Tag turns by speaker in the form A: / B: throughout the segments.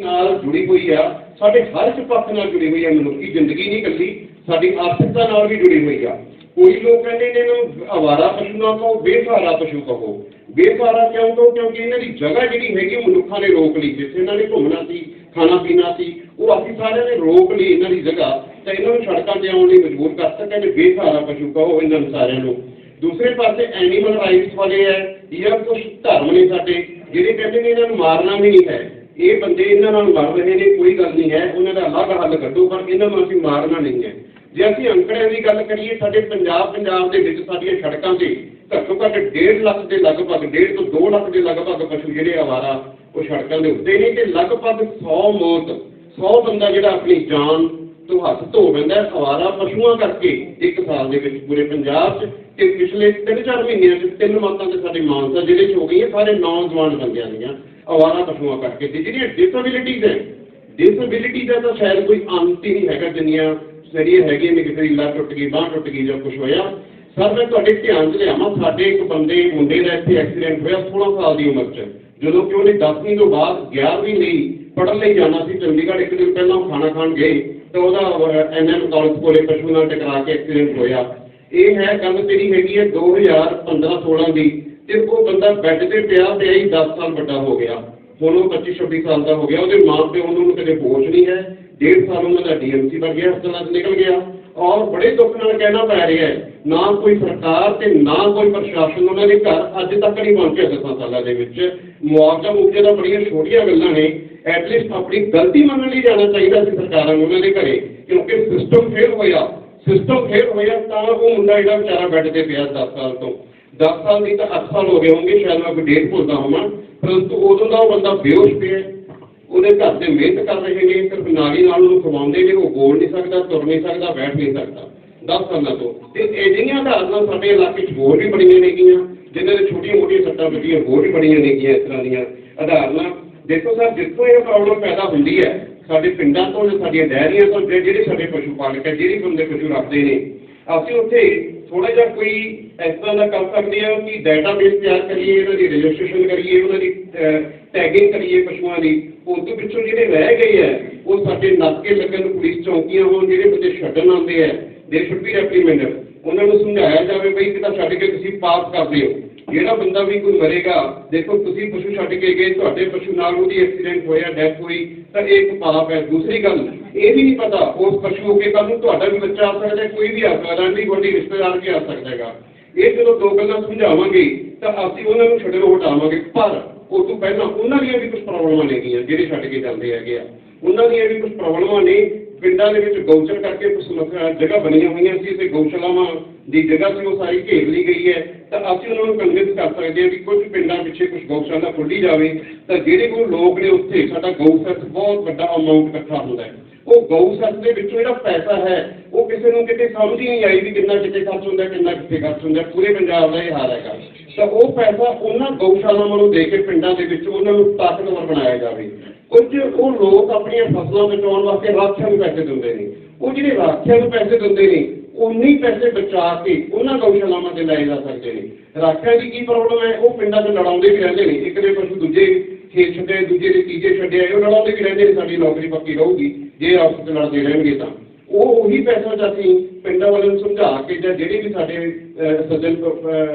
A: ਨਾਲ ਜੁੜੀ ਹੋਈ ਆ, ਸਾਡੇ ਹਰ ਇੱਕ ਪੱਖ ਨਾਲ ਜੁੜੀ ਹੋਈ ਆ, ਮਨੁੱਖੀ ਜ਼ਿੰਦਗੀ ਨਹੀਂ ਇਕੱਲੀ, ਸਾਡੀ ਆਰਥਿਕਤਾ ਨਾਲ ਵੀ ਜੁੜੀ ਹੋਈ ਆ। ਕੋਈ ਲੋਕ ਕਹਿੰਦੇ ਨੇ ਇਹਨੂੰ ਆਵਾਰਾ ਪਸ਼ੂ ਨਾ ਕਹੋ ਬੇਸਹਾਰਾ ਪਸ਼ੂ ਕਹੋ। ਬੇਸਹਾਰਾ ਕਿਉਂ ਕਹੋ? ਕਿਉਂਕਿ ਇਹਨਾਂ ਦੀ ਜਗ੍ਹਾ ਜਿਹੜੀ ਹੈਗੀ, ਉਹ ਮਨੁੱਖਾਂ ਨੇ ਰੋਕ ਲਈ। ਜਿੱਥੇ ਇਹਨਾਂ ਨੇ ਘੁੰਮਣਾ ਸੀ, ਖਾਣਾ ਪੀਣਾ ਸੀ, ਉਹ ਅਸੀਂ ਸਾਰਿਆਂ ਨੇ ਰੋਕ ਲਈ ਇਹਨਾਂ ਦੀ ਜਗ੍ਹਾ। ਤਾਂ ਇਹਨਾਂ ਨੂੰ ਸੜਕਾਂ ਤੇ ਆਉਣ ਲਈ ਮਜਬੂਰ ਕਰ ਸਕਦੇ ਜੇ ਬੇਸਹਾਰਾ ਪਸ਼ੂ ਕਹੋ ਇਹਨਾਂ ਨੂੰ ਸਾਰਿਆਂ ਨੂੰ। ਦੂਸਰੇ ਪਾਸੇ ਐਨੀਮਲ ਰਾਈਟਸ ਵਾਲੇ ਹੈ ਜਾਂ ਕੁਝ ਧਰਮ ਨੇ ਸਾਡੇ, ਜਿਹੜੇ ਕਹਿੰਦੇ ਨੇ ਇਹਨਾਂ ਨੂੰ ਮਾਰਨਾ ਵੀ ਨਹੀਂ ਹੈ। ਇਹ ਬੰਦੇ ਇਹਨਾਂ ਨਾਲ ਮਰ ਰਹੇ ਨੇ, ਕੋਈ ਗੱਲ ਨਹੀਂ ਹੈ, ਉਹਨਾਂ ਦਾ ਅਲੱਗ ਹੱਲ ਕੱਢੋ, ਪਰ ਇਹਨਾਂ ਨੂੰ ਅਸੀਂ ਮਾਰਨਾ ਨਹੀਂ ਹੈ। ਜੇ ਅਸੀਂ ਅੰਕੜਿਆਂ ਦੀ ਗੱਲ ਕਰੀਏ, ਸਾਡੇ ਪੰਜਾਬ ਪੰਜਾਬ ਦੇ ਵਿੱਚ ਸਾਡੀਆਂ ਸੜਕਾਂ ਤੇ ਘੱਟੋ ਘੱਟ 1.5 ਲੱਖ ਦੇ ਲਗਭਗ 1.5 ਤੋਂ 2 ਲੱਖ ਦੇ ਲਗਭਗ ਪਸ਼ੂ ਜਿਹੜੇ ਆਵਾਰਾ ਉਹ ਸੜਕਾਂ ਦੇ ਉੱਤੇ ਨੇ ਤੇ ਲਗਭਗ 100 ਮੌਤ 100 ਬੰਦਾ ਜਿਹੜਾ ਆਪਣੀ ਜਾਨ ਤੋਂ ਹੱਥ ਧੋ ਲੈਂਦਾ ਅਵਾਰਾ ਪਸ਼ੂਆਂ ਕਰਕੇ ਇੱਕ ਸਾਲ ਦੇ ਵਿੱਚ ਪੂਰੇ ਪੰਜਾਬ 'ਚ ਤੇ ਪਿਛਲੇ 3-4 ਮਹੀਨਿਆਂ 'ਚ ਤਿੰਨ ਮੌਤਾਂ ਤੇ ਸਾਡੇ ਮਾਨਸਾ ਜ਼ਿਲ੍ਹੇ 'ਚ ਹੋ ਗਈਆਂ, ਸਾਰੇ ਨੌਜਵਾਨ ਬੰਦਿਆਂ ਦੀਆਂ ਆਵਾਰਾ ਪਸ਼ੂਆਂ ਕਰਕੇ ਤੇ ਜਿਹੜੀਆਂ ਡਿਸੇਬਿਲਿਟੀਜ਼ ਹੈ ਡਿਸੇਬਿਲਿਟੀ ਦਾ ਤਾਂ ਸ਼ਾਇਦ ਕੋਈ ਅੰਤ ਹੀ ਨਹੀਂ ਹੈਗਾ, ਜਿੰਨੀਆਂ ਜਿਹੜੀਆਂ ਹੈਗੀਆਂ ਨੇ ਕਿਸੇ ਦੀ ਲੱਤ ਟੁੱਟ ਗਈ, ਬਾਂਹ ਟੁੱਟ ਗਈ ਜਾਂ ਕੁਝ ਹੋਇਆ। ਸਰ, ਮੈਂ ਤੁਹਾਡੇ ਧਿਆਨ 'ਚ ਲਿਆਵਾਂ, ਸਾਡੇ ਇੱਕ ਬੰਦੇ, ਮੁੰਡੇ ਦਾ ਇੱਥੇ ਐਕਸੀਡੈਂਟ ਹੋਇਆ 16 ਸਾਲ ਦੀ ਉਮਰ 'ਚ। ਜਦੋਂ ਕਿ ਉਹਨੇ 10ਵੀਂ ਤੋਂ ਬਾਅਦ 11ਵੀਂ ਲਈ ਪੜ੍ਹਨ ਲਈ ਜਾਣਾ ਸੀ, ਚੰਡੀਗੜ੍ਹ, ਇੱਕ ਦਿਨ ਪਹਿਲਾਂ ਉਹ ਖਾਣਾ ਖਾਣ ਗਏ। ਤਾਂ ਉਹਦਾ ਐਨਐਮ ਕਾਲਜ ਕੋਲੇ ਪਸ਼ੂ ਨਾਲ ਟਕਰਾ ਕੇ ਐਕਸੀਡੈਂਟ ਹੋਇਆ। ਇਹ ਹੈ ਗੱਲ ਤੇਰੀ ਹੈਗੀ ਹੈ 2015-16 ਦੀ ਤੇ ਉਹ ਬੰਦਾ ਬੈੱਡ ਤੇ ਪਿਆ ਪਿਆ ਹੀ 10 ਸਾਲ ਵੱਡਾ ਹੋ ਗਿਆ। ਹੁਣ ਉਹ 25-26 ਸਾਲ ਦਾ ਹੋ ਗਿਆ। ਉਹਦੇ ਮਾਂ ਪਿਓ ਨੂੰ ਕਦੇ ਹੋਸ਼ ਨਹੀਂ ਹੈ। ਡੇਢ ਸਾਲ ਉਹਨਾਂ ਦਾ ਡੀਐਮਸੀ ਬਣ ਗਿਆ, ਹਸਪਤਾਲਾਂ 'ਚ ਨਿਕਲ ਗਿਆ। ਔਰ ਬੜੇ ਦੁੱਖ ਨਾਲ ਕਹਿਣਾ ਪੈ ਰਿਹਾ ਹੈ, ਨਾ ਕੋਈ ਸਰਕਾਰ ਤੇ ਨਾ ਕੋਈ ਪ੍ਰਸ਼ਾਸਨ ਉਹਨਾਂ ਦੇ ਘਰ ਅੱਜ ਤੱਕ ਨਹੀਂ ਪਹੁੰਚਿਆ ਦਸਾਂ ਸਾਲਾਂ ਦੇ ਵਿੱਚ। ਮੁਆਵਜ਼ਾ ਮੁਆਵਜ਼ੇ ਦਾ ਬੜੀਆਂ ਛੋਟੀਆਂ ਗੱਲਾਂ ਨੇ। ਐਟਲੀਸਟ ਆਪਣੀ ਗਲਤੀ ਮੰਨਣ ਲਈ ਜਾਣਾ ਚਾਹੀਦਾ ਸੀ ਸਰਕਾਰਾਂ ਨੂੰ, ਉਹਨਾਂ ਦੇ ਘਰੇ, ਕਿਉਂਕਿ ਸਿਸਟਮ ਫੇਲ ਹੋਇਆ। ਸਿਸਟਮ ਫੇਲ ਹੋਇਆ ਤਾਂ ਉਹ ਮੁੰਡਾ ਜਿਹੜਾ ਵਿਚਾਰਾ ਬੈੱਡ ਤੇ ਪਿਆ 10 ਸਾਲ ਤੋਂ। 10 ਸਾਲ ਦੀ ਤਾਂ 8 ਸਾਲ ਹੋ ਗਏ ਹੋਣਗੇ, ਸ਼ਾਇਦ ਮੈਂ ਕੋਈ ਡੇਟ ਭੁੱਲਦਾ ਹੋਵਾਂ। ਪਰੰਤੂ ਉਦੋਂ ਦਾ ਉਹ ਬੰਦਾ ਬੇਹੋਸ਼ ਪਿਆ। ਉਹਦੇ ਘਰ ਦੇ ਮਿਹਨਤ ਕਰ ਰਹੇ ਨੇ, ਸਿਰਫ ਨਾਲੀ ਨਾਲ ਉਹਨੂੰ ਖਵਾਉਂਦੇ ਨੇ, ਉਹ ਬੋਲ ਨਹੀਂ ਸਕਦਾ, ਤੁਰ ਨਹੀਂ ਸਕਦਾ, ਬੈਠ ਨਹੀਂ ਸਕਦਾ। 10 ਸਾਲਾਂ ਤੋਂ। ਤੇ ਅਜਿਹੀਆਂ ਧਾਰਨਾ ਸਾਡੇ ਇਲਾਕੇ 'ਚ ਹੋਰ ਵੀ ਬੜੀਆਂ ਨੇਗੀਆਂ ਜਿਨ੍ਹਾਂ ਦੇ ਛੋਟੀਆਂ ਮੋਟੀਆਂ ਸੱਟਾਂ ਵੱਜੀਆਂ, ਹੋਰ ਵੀ ਬੜੀਆਂ ਨੇਗੀਆਂ ਇਸ ਤਰ੍ਹਾਂ ਦੀਆਂ। ਉਦਾਹਰਨਾਂ ਦੇਖੋ ਸਰ, ਜਿੱਥੋਂ ਇਹ ਪ੍ਰੋਬਲਮ ਪੈਦਾ ਹੁੰਦੀ ਹੈ, ਸਾਡੇ ਪਿੰਡਾਂ ਤੋਂ ਜਾਂ ਸਾਡੀਆਂ ਡੈਰੀਆਂ ਤੋਂ ਜਾਂ ਜਿਹੜੇ ਸਾਡੇ ਪਸ਼ੂ ਪਾਲਕ ਹੈ, ਜਿਹੜੇ ਬੰਦੇ ਪਸ਼ੂ ਰੱਖਦੇ ਨੇ, ਅਸੀਂ ਉੱਥੇ ਥੋੜਾ ਜਿਹਾ ਕੋਈ ਇਸ ਤਰ੍ਹਾਂ ਦਾ ਕਰ ਸਕਦੇ ਹਾਂ ਕਿ ਡਾਟਾਬੇਸ ਤਿਆਰ ਕਰੀਏ ਇਹਨਾਂ ਦੀ ਰਜਿਸਟ੍ਰੇਸ਼ਨ ਕਰੀਏ, ਉਹਨਾਂ ਦੀ ਟੈਗਿੰਗ ਕਰੀਏ ਪਸ਼ੂਆਂ ਦੀ। ਉਸ ਤੋਂ ਪਿੱਛੋਂ ਜਿਹੜੇ ਰਹਿ ਗਏ ਹੈ, ਉਹ ਸਾਡੇ ਨਾਕੇ ਲੱਗਣ ਪੁਲਿਸ ਚੌਕੀਆਂ ਹੋਣ, ਜਿਹੜੇ ਬੰਦੇ ਛੱਡਣ ਆਉਂਦੇ ਹੈ ਦੇ ਸ਼ੁੱਡ ਬੀ ਰੈਪਰੀਮੈਂਡਡ ਉਹਨਾਂ ਨੂੰ ਸਮਝਾਇਆ ਜਾਵੇ ਬਈ ਕਿਤਾ ਛੱਡ ਕੇ ਤੁਸੀਂ ਪਾਸ ਕਰਦੇ ਹੋ ਜਿਹੜਾ ਬੰਦਾ ਵੀ ਕੋਈ ਮਰੇਗਾ, ਦੇਖੋ ਤੁਸੀਂ ਪਸ਼ੂ ਛੱਡ ਕੇ ਗਏ, ਤੁਹਾਡੇ ਪਸ਼ੂ ਨਾਲ ਉਹਦੀ ਐਕਸੀਡੈਂਟ ਹੋਇਆ ਡੈਥ ਹੋਈ, ਤਾਂ ਇਹ ਇੱਕ ਪਾਪ ਹੈ। ਦੂਸਰੀ ਗੱਲ, ਇਹ ਵੀ ਨਹੀਂ ਪਤਾ ਉਸ ਪਸ਼ੂ ਕੇ ਕੱਲ ਨੂੰ ਤੁਹਾਡਾ ਵੀ ਬੱਚਾ ਆ ਸਕਦਾ ਕੋਈ ਵੀ ਆ ਸਕਦਾ ਹੈ ਵੱਡੀ ਰਿਸ਼ਤੇਦਾਰ ਵੀ ਆ ਸਕਦਾ ਹੈਗਾ। ਇਹ ਜਦੋਂ ਦੋ ਗੱਲਾਂ ਸਮਝਾਵਾਂਗੇ, ਤਾਂ ਅਸੀਂ ਉਹਨਾਂ ਨੂੰ ਛੱਡਣੋਂ ਹਟਾਵਾਂਗੇ। ਪਰ ਉਸ ਤੋਂ ਪਹਿਲਾਂ ਉਹਨਾਂ ਦੀਆਂ ਵੀ ਕੁਝ ਪ੍ਰੋਬਲਮਾਂ ਨੇਗੀਆਂ, ਜਿਹੜੇ ਛੱਡ ਕੇ ਜਾਂਦੇ ਹੈਗੇ ਆ। ਉਹਨਾਂ ਦੀਆਂ ਵੀ ਕੁਝ ਪ੍ਰੋਬਲਮਾਂ ਨੇ ਪਿੰਡਾਂ ਦੇ ਵਿੱਚ ਗਊਸ਼ਲ ਕਰਕੇ ਜਗ੍ਹਾ ਬਣੀਆਂ ਹੋਈਆਂ ਸੀ, ਤੇ ਗਊਸ਼ਾਲਾਵਾਂ ਦੀ ਜਗ੍ਹਾ ਸੀ, ਉਹ ਸਾਰੀ ਘੇਰ ਲਈ ਗਈ ਹੈ। ਤਾਂ ਅਸੀਂ ਉਹਨਾਂ ਨੂੰ ਕਨਵਿੰਸ ਕਰ ਸਕਦੇ ਹਾਂ ਵੀ ਕੁਝ ਪਿੰਡਾਂ ਪਿੱਛੇ ਕੁਝ ਗਊਸ਼ਾਲਾ ਖੋਲੀ ਜਾਵੇ, ਤਾਂ ਜਿਹੜੇ ਕੋਈ ਲੋਕ ਨੇ ਉੱਥੇ, ਸਾਡਾ ਗਊ ਬਹੁਤ ਵੱਡਾ ਅਮਾਉਂਟ ਇਕੱਠਾ ਹੁੰਦਾ ਹੈ। ਉਹ ਗਊ ਦੇ ਵਿੱਚੋਂ ਜਿਹੜਾ ਪੈਸਾ ਹੈ, ਉਹ ਕਿਸੇ ਨੂੰ ਕਿਤੇ ਸਮਝ ਹੀ ਨਹੀਂ ਆਈ ਵੀ ਕਿੰਨਾ ਕਿਤੇ ਖਰਚ ਹੁੰਦਾ, ਕਿੰਨਾ ਕਿੱਥੇ ਖਰਚ ਹੁੰਦਾ, ਪੂਰੇ ਪੰਜਾਬ ਦਾ ਇਹ ਹਾਲ ਹੈਗਾ। ਤਾਂ ਉਹ ਪੈਸਾ ਉਹਨਾਂ ਗਊਸ਼ਾਲਾਵਾਂ ਨੂੰ ਦੇ ਕੇ ਪਿੰਡਾਂ ਦੇ ਵਿੱਚ ਉਹਨਾਂ ਨੂੰ ਤਾਕਤਵਰ ਬਣਾਇਆ ਜਾਵੇ। ਕੁਝ ਉਹ ਲੋਕ ਆਪਣੀਆਂ ਫਸਲਾਂ ਬਚਾਉਣ ਵਾਸਤੇ ਰਾਖਿਆਂ ਨੂੰ ਪੈਸੇ ਦਿੰਦੇ ਨੇ, ਉਹ ਜਿਹੜੇ ਰਾਖਿਆਂ ਨੂੰ ਪੈਸੇ ਦਿੰਦੇ ਨੇ, ਉਨੇ ਪੈਸੇ ਬਚਾ ਕੇ ਉਹਨਾਂ ਗਊਸ਼ਾਲਾਵਾਂ ਤੇ ਲਾਏ ਜਾ ਸਕਦੇ ਨੇ। ਰਾਖਿਆਂ ਦੀ ਕੀ ਪ੍ਰੋਬਲਮ ਹੈ? ਉਹ ਪਿੰਡਾਂ 'ਚ ਲੜਾਉਂਦੇ ਵੀ ਰਹਿੰਦੇ ਨੇ। ਇੱਕ ਦੇ ਪਸ਼ੂ ਦੂਜੇ ਖੇਤ ਛੱਡੇ, ਦੂਜੇ ਦੇ ਤੀਜੇ ਛੱਡੇ ਉਹ ਲੜਾਉਂਦੇ ਵੀ ਰਹਿੰਦੇ ਨੇ, ਸਾਡੀ ਨੌਕਰੀ ਪੱਕੀ ਰਹੂਗੀ, ਜੇ ਆਪਸ ਚ ਲੜਦੇ ਰਹਿਣਗੇ ਤਾਂ। ਉਹ ਉਹੀ ਪੈਸਾ ਚ ਅਸੀਂ ਪਿੰਡਾਂ ਵਾਲਿਆਂ ਨੂੰ ਸਮਝਾ ਕੇ ਜਾਂ ਜਿਹੜੇ ਵੀ ਸਾਡੇ ਸੱਜਣ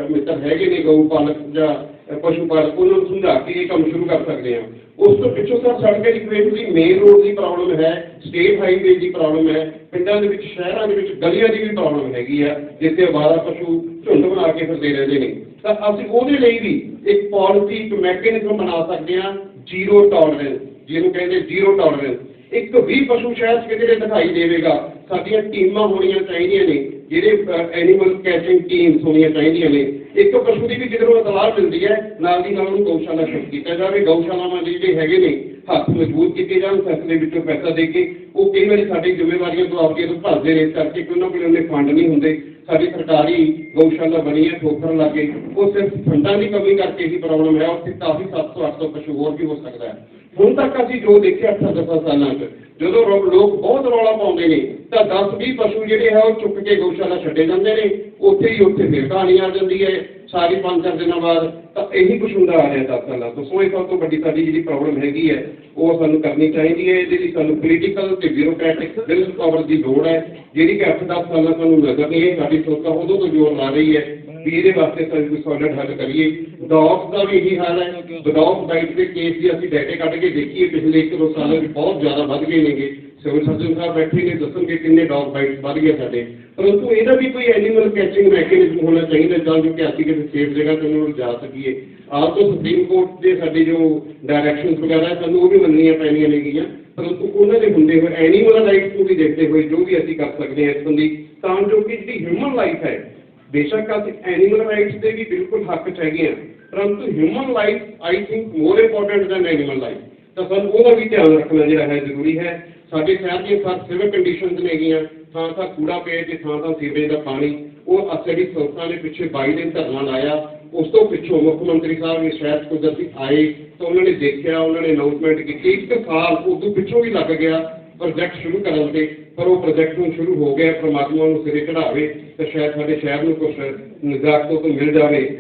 A: ਮਿੱਤਰ ਹੈਗੇ ਨੇ, ਗਊ ਪਾਲਕ ਜਾਂ ਪਸ਼ੂ ਪਾਲਕ ਉਹਨਾਂ ਨੂੰ ਸਮਝਾ ਕੇ ਇਹ ਕੰਮ ਸ਼ੁਰੂ ਕਰ ਸਕਦੇ ਹਾਂ ਉਸ ਤੋਂ ਪਿੱਛੋਂ ਸਰ ਸੜਕਾਂ ਦੀ ਕਨੈਕਟੀਵਿਟੀ ਮੇਨ ਰੋਡ ਦੀ ਪ੍ਰੋਬਲਮ ਹੈ ਸਟੇਟ ਹਾਈਵੇ ਦੀ ਪ੍ਰੋਬਲਮ ਹੈ, ਪਿੰਡਾਂ ਦੇ ਵਿੱਚ, ਸ਼ਹਿਰਾਂ ਦੇ ਵਿੱਚ ਗਲੀਆਂ ਦੀ ਵੀ ਪ੍ਰੋਬਲਮ ਹੈਗੀ ਆ, ਜਿੱਥੇ ਅਵਾਰਾ ਪਸ਼ੂ ਝੁੰਡ ਬਣਾ ਕੇ ਫਿਰਦੇ ਰਹਿੰਦੇ ਨੇ। ਤਾਂ ਅਸੀਂ ਉਹਦੇ ਲਈ ਵੀ ਇੱਕ ਪਾਲਿਸੀ ਇੱਕ ਮੈਕੈਨਿਜ਼ਮ ਬਣਾ ਸਕਦੇ ਹਾਂ ਜ਼ੀਰੋ ਟੋਲਰੈਂਸ ਜਿਹਨੂੰ ਕਹਿੰਦੇ ਜ਼ੀਰੋ ਟੋਲਰੈਂਸ ਇੱਕ ਵੀ ਪਸ਼ੂ ਸ਼ਾਇਦ ਕਿਤੇ ਦਿਖਾਈ ਦੇਵੇਗਾ, ਸਾਡੀਆਂ ਟੀਮਾਂ ਹੋਣੀਆਂ ਚਾਹੀਦੀਆਂ ਨੇ, ਜਿਹੜੇ ਐਨੀਮਲ ਕੈਚਿੰਗ ਟੀਮਸ ਹੋਣੀਆਂ ਚਾਹੀਦੀਆਂ ਨੇ। ਇੱਕ ਪਸ਼ੂ ਦੀ ਵੀ ਜਦੋਂ ਇਤਲਾਹ ਮਿਲਦੀ ਹੈ, ਨਾਲ ਦੀ ਨਾਲ ਉਹਨੂੰ ਗਊਸ਼ਾਲਾ ਸ਼ੁਰੂ ਕੀਤਾ ਜਾਵੇ। ਗਊਸ਼ਾਲਾਵਾਂ ਦੇ ਜਿਹੜੇ ਹੈਗੇ ਨੇ, ਹੱਥ ਮਜ਼ਬੂਤ ਕੀਤੇ ਜਾਣ ਫੈਸਲੇ ਵਿੱਚੋਂ ਪੈਸਾ ਦੇ ਕੇ ਉਹ ਕਈ ਵਾਰੀ ਸਾਡੀ ਜ਼ਿੰਮੇਵਾਰੀਆਂ ਤੋਂ ਆਪਦੀਆਂ ਤੋਂ ਭੱਜਦੇ ਨੇ ਕਰਕੇ ਕਿ ਉਹਨਾਂ ਕੋਲ ਉਹਨੇ ਫੰਡ ਨਹੀਂ ਹੁੰਦੇ। ਸਾਡੀ ਸਰਕਾਰੀ ਗਊਸ਼ਾਲਾ ਬਣੀ ਹੈ, ਠੋਕਰ ਲੱਗੇ। ਉਹ ਸਿਰਫ ਫੰਡਾਂ ਦੀ ਕਮੀ ਕਰਕੇ ਹੀ ਪ੍ਰੋਬਲਮ ਹੈ ਉੱਥੇ ਕਾਫੀ 700 800 ਪਸ਼ੂ ਹੋਰ ਵੀ ਹੋ ਸਕਦਾ ਹੈ। ਹੁਣ ਤੱਕ ਅਸੀਂ ਜੋ ਦੇਖਿਆ 8 10 ਸਾਲਾਂ 'ਚ, ਜਦੋਂ ਰੋ- ਲੋਕ ਬਹੁਤ ਰੌਲਾ ਪਾਉਂਦੇ ਨੇ, ਤਾਂ 10 20 ਪਸ਼ੂ ਜਿਹੜੇ ਹੈ ਉਹ ਚੁੱਕ ਕੇ ਗਊਸ਼ਾਲਾ ਛੱਡੇ ਜਾਂਦੇ ਨੇ। ਉੱਥੇ ਹੀ ਉੱਥੇ ਫਿਰ ਕਹਾਣੀ ਆ ਜਾਂਦੀ ਹੈ, ਸਾਰੀ ਪੰਜ ਚਾਰ ਦਿਨਾਂ ਬਾਅਦ ਤਾਂ ਇਹੀ ਕੁਛ ਹੁੰਦਾ ਆ ਰਿਹਾ 10 ਸਾਲਾਂ ਤੋਂ। ਸੋ ਇਹ ਸਭ ਤੋਂ ਵੱਡੀ ਸਾਡੀ ਜਿਹੜੀ ਪ੍ਰੋਬਲਮ ਹੈਗੀ ਹੈ, ਉਹ ਸਾਨੂੰ ਕਰਨੀ ਚਾਹੀਦੀ ਹੈ, ਇਹਦੇ ਲਈ ਸਾਨੂੰ ਪੋਲੀਟੀਕਲ ਤੇ ਬਿਊਰੋਕ੍ਰੈਟਿਕ ਬਿਲ ਪਾਵਰ ਦੀ ਲੋੜ ਹੈ, ਜਿਹੜੀ ਕਿ 8-10 ਸਾਲਾਂ ਸਾਨੂੰ ਨਜ਼ਰ ਨਹੀਂ ਹੈ, ਸਾਡੀ ਸੋਚਾਂ ਉਦੋਂ ਤੋਂ ਜ਼ੋਰ ਲਾ ਰਹੀ ਹੈ ਵੀ ਇਹਦੇ ਵਾਸਤੇ ਸਾਨੂੰ ਕੋਈ ਸੋਲਿਡ ਹੱਲ ਕਰੀਏ। ਡੌਗਸ ਦਾ ਵੀ ਇਹੀ ਹਾਲ ਹੈ। ਡੌਗ ਬਾਈਟ ਦੇ ਕੇਸ ਦੀ ਅਸੀਂ ਡਾਟੇ ਕੱਢ ਕੇ ਦੇਖੀਏ, ਪਿਛਲੇ 1-2 ਸਾਲਾਂ ਵਿੱਚ ਬਹੁਤ ਜ਼ਿਆਦਾ ਵੱਧ ਗਏ ਨੇਗੇ। ਸਿਵਲ ਸਰਜਨ ਸਾਹਿਬ ਬੈਠੇ ਨੇ, ਦੱਸਣਗੇ ਕਿੰਨੇ ਡੌਗ ਬਾਈਟਸ ਵੱਧ ਗਏ ਸਾਡੇ। ਪਰੰਤੂ ਇਹਦਾ ਵੀ ਕੋਈ ਐਨੀਮਲ ਕੈਚਿੰਗ ਮੈਕੈਨਿਜ਼ਮ ਹੋਣਾ ਚਾਹੀਦਾ ਤਾਂ ਜੋ ਕਿ ਅਸੀਂ ਕਿਸੇ ਸੇਫ ਜਗ੍ਹਾ ਤੇ ਉਹਨੂੰ ਜਾ ਸਕੀਏ। ਆਪ ਤੋਂ ਸੁਪਰੀਮ ਕੋਰਟ ਦੇ ਸਾਡੇ ਜੋ ਡਾਇਰੈਕਸ਼ਨਸ ਵਗੈਰਾ, ਸਾਨੂੰ ਉਹ ਵੀ ਮੰਨਣੀਆਂ ਪੈਣੀਆਂ ਨੇਗੀਆਂ। ਪਰੰਤੂ ਉਹਨਾਂ ਦੇ ਹੁੰਦੇ ਹੋਏ ਐਨੀਮਲ ਰਾਈਟਸ ਨੂੰ ਵੀ ਦੇਖਦੇ ਹੋਏ ਜੋ ਵੀ ਅਸੀਂ ਕਰ ਸਕਦੇ ਹਾਂ ਇਸ ਸੰਬੰਧੀ, ਤਾਂ ਜੋ ਕਿ ਜਿਹੜੀ ਹਿਊਮਨ ਲਾਈਫ ਹੈ, ਬੇਸ਼ੱਕ ਅਸੀਂ ਐਨੀਮਲ ਰਾਈਟਸ ਦੇ ਵੀ ਬਿਲਕੁਲ ਹੱਕ 'ਚ ਹੈਗੇ ਆ ਪਰੰਤੂ human life I think more important than animal life ਤਾਂ ਸਾਨੂੰ ਉਹਦਾ ਵੀ ਧਿਆਨ ਰੱਖਣਾ ਜਿਹੜਾ ਹੈ ਜ਼ਰੂਰੀ ਹੈ। ਸਾਡੇ ਸ਼ਹਿਰ ਦੀਆਂ ਸਰ ਸਿਵਲ ਕੰਡੀਸ਼ਨਸ ਨੇਗੀਆਂ ਥਾਂ ਥਾਂ ਕੂੜਾ ਪਿਆ ਤੇ ਥਾਂ ਥਾਂ ਸੀਵਰੇਜ ਦਾ ਪਾਣੀ। ਉਹ ਅਸਲੀ ਸੰਸਥਾ ਨੇ ਪਿੱਛੇ 22 ਦਿਨ ਧਰਨਾ ਲਾਇਆ। ਉਸ ਤੋਂ ਪਿੱਛੋਂ ਮੁੱਖ ਮੰਤਰੀ ਸਾਹਿਬ ਨੇ ਸ਼ਹਿਰ 'ਚ ਕੁਦਰਤੀ ਆਏ ਤਾਂ ਉਹਨਾਂ ਨੇ ਦੇਖਿਆ, ਉਹਨਾਂ ਨੇ ਅਨਾਉਂਸਮੈਂਟ ਕੀਤੀ। ਇੱਕ ਸਾਲ ਉਸ ਤੋਂ ਪਿੱਛੋਂ ਵੀ ਲੱਗ ਗਿਆ ਪ੍ਰੋਜੈਕਟ ਸ਼ੁਰੂ ਕਰਨ ਤੇ, ਪਰ ਉਹ ਪ੍ਰੋਜੈਕਟ ਨੂੰ ਸ਼ੁਰੂ ਹੋ ਗਿਆ, ਪ੍ਰਮਾਤਮਾ ਨੂੰ ਸਿਰੇ ਚੜਾਵੇ ਤੇ ਸ਼ਾਇਦ ਸਾਡੇ ਸ਼ਹਿਰ ਨੂੰ ਕੁਝ ਨਿਗਾਹ ਤੋਂ ਮਿਲ ਜਾਵੇ।